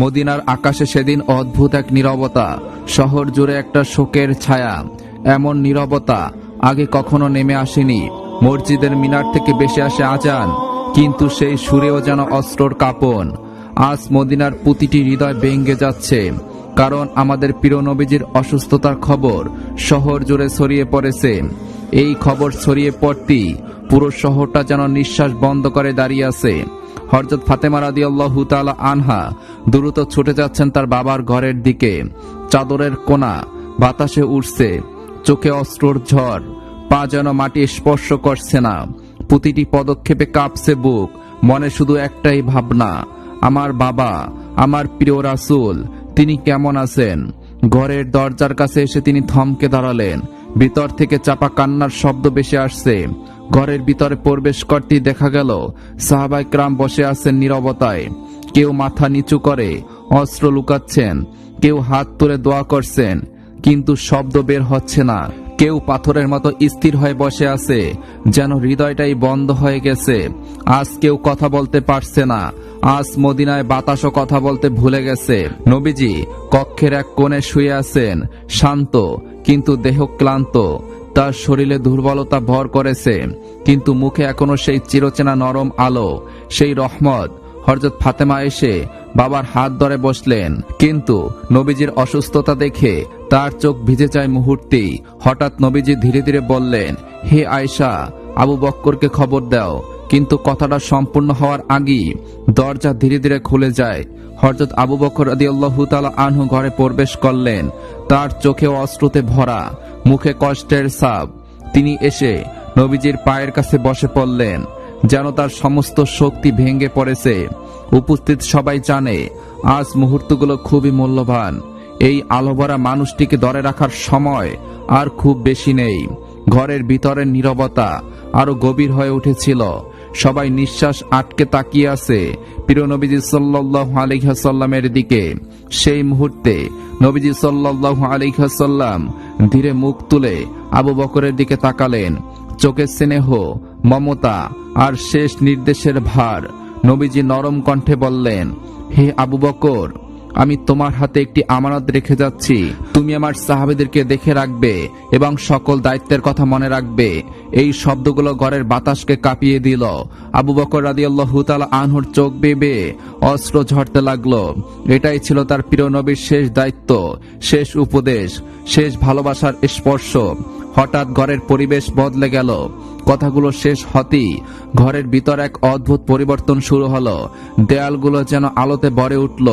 মদিনার আকাশে সেদিন অদ্ভুত এক নীরবতা, শহর জুড়ে একটা শোকের ছায়া, এমন নীরবতা আগে কখনো নেমে আসেনি। মসজিদের মিনার থেকে বেশি আসে আজান, কিন্তু সেই সুরেও যেন অস্ত্রর কাপন। আজ মদিনার প্রতিটি হৃদয় ভেঙ্গে যাচ্ছে, কারণ আমাদের প্রিয় নবীজির অসুস্থতার খবর শহর জুড়ে ছড়িয়ে পড়েছে। এই খবর ছড়িয়ে পড়তেই পুরো শহরটা যেন নিঃশ্বাস বন্ধ করে দাঁড়িয়ে আছে। হরজত ফাতেমা রাদি আল্লাহ আনহা দ্রুত ছুটে যাচ্ছেন তার বাবার ঘরের দিকে। চাদরের কোনা বাতাসে উঠছে চোখে অস্ত্রর ঝড়, পা যেন মাটি স্পর্শ করছে না। প্রতিটি পদক্ষেপে কাঁপছে বুক, মনে শুধু একটাই ভাবনা, আমার বাবা, আমার প্রিয় রাসুল, তিনি কেমন আছেন? ঘরের দরজার কাছে এসে তিনি থমকে দাঁড়ালেন, ভিতর থেকে চাপা কান্নার শব্দ বেশি আসছে। ঘরের ভিতরে প্রবেশ করতেই দেখা গেল সাহাবাই ক্রাম বসে আছেন নীরবতায়। কেউ মাথা নিচু করে, অস্ত্র লুকাচ্ছেন, কেউ হাত তুলে দোয়া করছেন, কিন্তু শব্দ বের হচ্ছে না। কেউ পাথরের মতো স্থির হয়ে বসে আছে, যেন হৃদয়টাই বন্ধ হয়ে গেছে। আজ কেউ কথা বলতে পারছে না, আজ মদিনায় বাতাসও কথা বলতে ভুলে গেছে। নবীজি কক্ষের এক কোণে শুয়ে আছেন, শান্ত, কিন্তু দেহ ক্লান্ত। তার শরীরে দুর্বলতা ভর করেছে, কিন্তু মুখে এখনও সেই চিরচেনা নরম আলো, সেই রহমত হরজত ফাতেমা এসে বাবার হাত ধরে বসলেন। কিন্তু নবীজির অসুস্থতা দেখে তার চোখ ভিজে যায় মুহূর্তেই। হঠাৎ নবীজি ধীরে ধীরে বললেন, হে আয়শা, আবু বক্করকে খবর দাও। কিন্তু কথাটা সম্পূর্ণ হওয়ার আগেই দরজা ধীরে ধীরে খুলে যায়। হরজত আবু বকর আদি তালা আনহু ঘরে প্রবেশ করলেন। তার চোখে অশ্রুতে ভরা, মুখে কষ্টের সাপ তিনি এসে নবীজির পায়ের কাছে বসে পড়লেন। যেন তার সমস্ত শক্তি ভেঙে পড়েছে। উপস্থিত সবাই জানে, আজ মুহূর্তগুলো খুবই মূল্যবান। এই আলোভরা মানুষটিকে ধরে রাখার সময় আর খুব বেশি নেই। ঘরের ভিতরের নীরবতা আরও গভীর হয়ে উঠেছিল। সবাই নিঃশ্বাস আটকে তাকিয়ে আছে প্রিয় নবীজি সাল্লাহ আলিহাসাল্লামের দিকে। সেই মুহূর্তে নবীজি সাল্লাহ আলিহাসাল্লাম ধীরে মুখ তুলে আবু বকরের দিকে তাকালেন। চোখের স্নেহ, মমতা আর শেষ নির্দেশের ভার নবীজি নরম কণ্ঠে বললেন, হে আবু বকর, আমি তোমার হাতে একটি আমানত রেখে যাচ্ছি। তুমি আমার সাহাবেদেরকে দেখে রাখবে এবং সকল দায়িত্বের কথা মনে রাখবে। এই শব্দগুলো ঘরের বাতাসকে কাঁপিয়ে দিল। আবু বকর রাদি আল্লাহ আনহুর চোখ বেবে অস্ত্র ঝরতে লাগল। এটাই ছিল তার প্রিয় নবীর শেষ দায়িত্ব, শেষ উপদেশ, শেষ ভালোবাসার স্পর্শ। হঠাৎ ঘরের পরিবেশ বদলে গেল। কথাগুলো শেষ হতেই ঘরের ভিতর এক অদ্ভুত পরিবর্তন শুরু হলো। দেয়ালগুলো যেন আলোতে বড়ে উঠল।